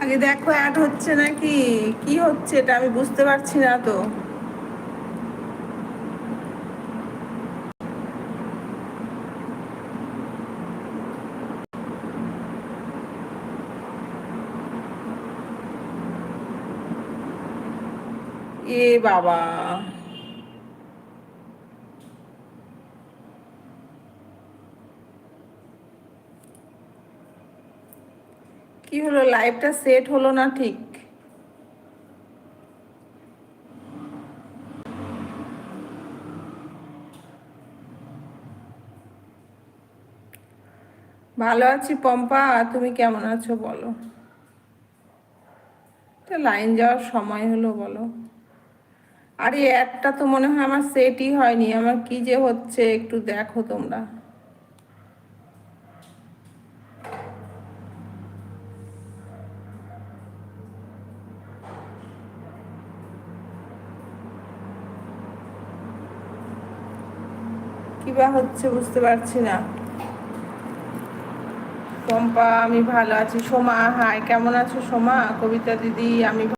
আগে দেখো অ্যাড হচ্ছে নাকি? কি হচ্ছে এটা আমি বুঝতে পারছি না তো। এ বাবা। কি হলো? লাইভটা সেট হলো না ঠিক? ভালো আছি পম্পা, তুমি কেমন আছো বলো? তো লাইন যাওয়ার সময় হলো বলো। আরে একটা তো মনে হয় আমার সেটই হয়নি, আমার কি যে হচ্ছে একটু দেখো তোমরা। কি বা হচ্ছে বুঝতে পারছি না। পম্পা, আমি ভালো আছি। সোমা হাই কেমন আছো সোমা? কবিতা দিদি, আমি